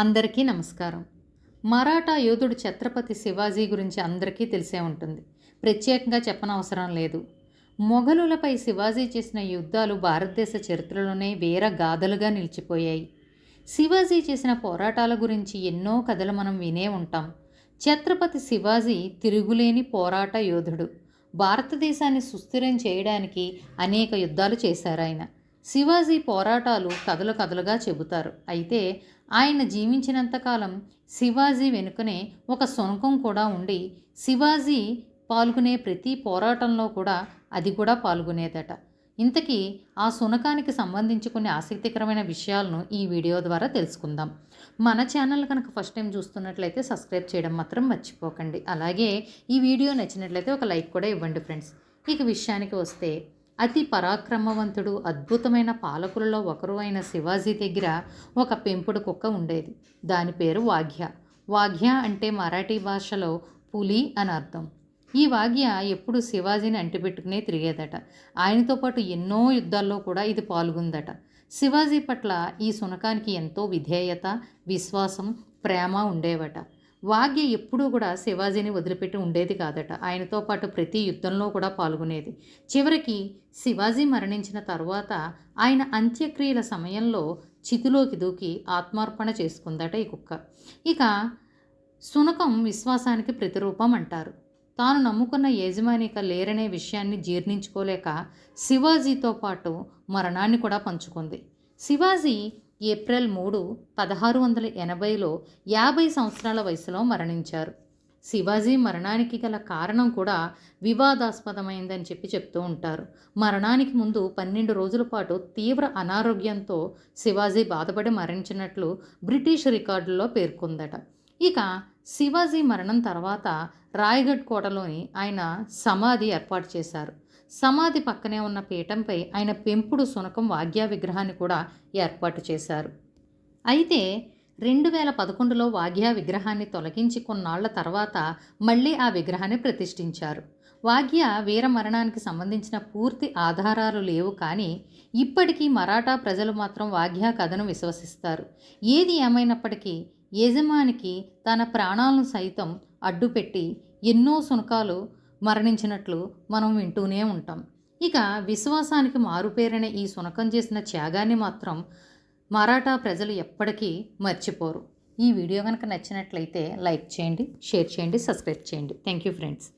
అందరికీ నమస్కారం. మరాఠా యోధుడు ఛత్రపతి శివాజీ గురించి అందరికీ తెలిసే ఉంటుంది. ప్రత్యేకంగా చెప్పనవసరం లేదు. మొఘలులపై శివాజీ చేసిన యుద్ధాలు భారతదేశ చరిత్రలోనే వీర గాథలుగా నిలిచిపోయాయి. శివాజీ చేసిన పోరాటాల గురించి ఎన్నో కథలు మనం వినే ఉంటాం. ఛత్రపతి శివాజీ తిరుగులేని పోరాట యోధుడు. భారతదేశాన్ని సుస్థిరం చేయడానికి అనేక యుద్ధాలు చేశారు ఆయన శివాజీ పోరాటాలు కథలు కథలుగా చెబుతారు. అయితే ఆయన జీవించినంతకాలం శివాజీ వెనుకనే ఒక శునకం కూడా ఉండి శివాజీ పాల్గొనే ప్రతి పోరాటంలో కూడా అది కూడా పాల్గొనేదట. ఇంతకీ ఆ శునకానికి సంబంధించి కొన్ని ఆసక్తికరమైన విషయాలను ఈ వీడియో ద్వారా తెలుసుకుందాం. మన ఛానల్ కనుక ఫస్ట్ టైం చూస్తున్నట్లయితే సబ్స్క్రైబ్ చేయడం మాత్రం మర్చిపోకండి. అలాగే ఈ వీడియో నచ్చినట్లయితే ఒక లైక్ కూడా ఇవ్వండి ఫ్రెండ్స్. ఇక విషయానికి వస్తే అతి పరాక్రమవంతుడు అద్భుతమైన పాలకులలో ఒకరు అయిన శివాజీ దగ్గర ఒక పెంపుడు కుక్క ఉండేది. దాని పేరు వాఘ్య. వాఘ్య అంటే మరాఠీ భాషలో పులి అని అర్థం. ఈ వాఘ్య ఎప్పుడు శివాజీని అంటిపెట్టుకునే తిరిగేదట. ఆయనతో పాటు ఎన్నో యుద్ధాల్లో కూడా ఇది పాల్గొందట. శివాజీ పట్ల ఈ శునకానికి ఎంతో విధేయత విశ్వాసం ప్రేమ ఉండేవట. వాగ్య ఎప్పుడూ కూడా శివాజీని వదిలిపెట్టి ఉండేది కాదట. ఆయనతో పాటు ప్రతి యుద్ధంలో కూడా పాల్గొనేది. చివరికి శివాజీ మరణించిన తర్వాత ఆయన అంత్యక్రియల సమయంలో చితిలోకి దూకి ఆత్మార్పణ చేసుకుందట ఈ కుక్క. ఇక సునకం విశ్వాసానికి ప్రతిరూపం అంటారు. తాను నమ్ముకున్న యజమానిక లేరనే విషయాన్ని జీర్ణించుకోలేక శివాజీతో పాటు మరణాన్ని కూడా పంచుకుంది. శివాజీ ఏప్రిల్ మూడు పదహారు వందల ఎనభైలో యాభై సంవత్సరాల వయసులో మరణించారు. శివాజీ మరణానికి గల కారణం కూడా వివాదాస్పదమైందని చెప్పి చెప్తూ ఉంటారు. మరణానికి ముందు పన్నెండు రోజుల పాటు తీవ్ర అనారోగ్యంతో శివాజీ బాధపడి మరణించినట్లు బ్రిటిష్ రికార్డుల్లో పేర్కొందట. ఇక శివాజీ మరణం తర్వాత రాయగఢ్ కోటలోని ఆయన సమాధి ఏర్పాటు చేశారు. సమాధి పక్కనే ఉన్న పీఠంపై ఆయన పెంపుడు సునకం వాగ్యా విగ్రహాన్ని కూడా ఏర్పాటు చేశారు. అయితే రెండు వేల పదకొండులో వాగ్యా విగ్రహాన్ని తొలగించి కొన్నాళ్ళ తర్వాత మళ్ళీ ఆ విగ్రహాన్ని ప్రతిష్ఠించారు. వాగ్య వీర మరణానికి సంబంధించిన పూర్తి ఆధారాలు లేవు కానీ ఇప్పటికీ మరాఠా ప్రజలు మాత్రం వాగ్యా కథను విశ్వసిస్తారు. ఏది ఏమైనప్పటికీ యజమానికి తన ప్రాణాలను సైతం అడ్డుపెట్టి ఎన్నో సునకాలు మరణించినట్లు మనం వింటూనే ఉంటాం. ఇక విశ్వాసానికి మారుపేరైన ఈ సునకం చేసిన త్యాగాన్ని మాత్రం మరాఠా ప్రజలు ఎప్పటికీ మర్చిపోరు. ఈ వీడియో కనుక నచ్చినట్లయితే లైక్ చేయండి షేర్ చేయండి సబ్స్క్రైబ్ చేయండి. Thank you friends.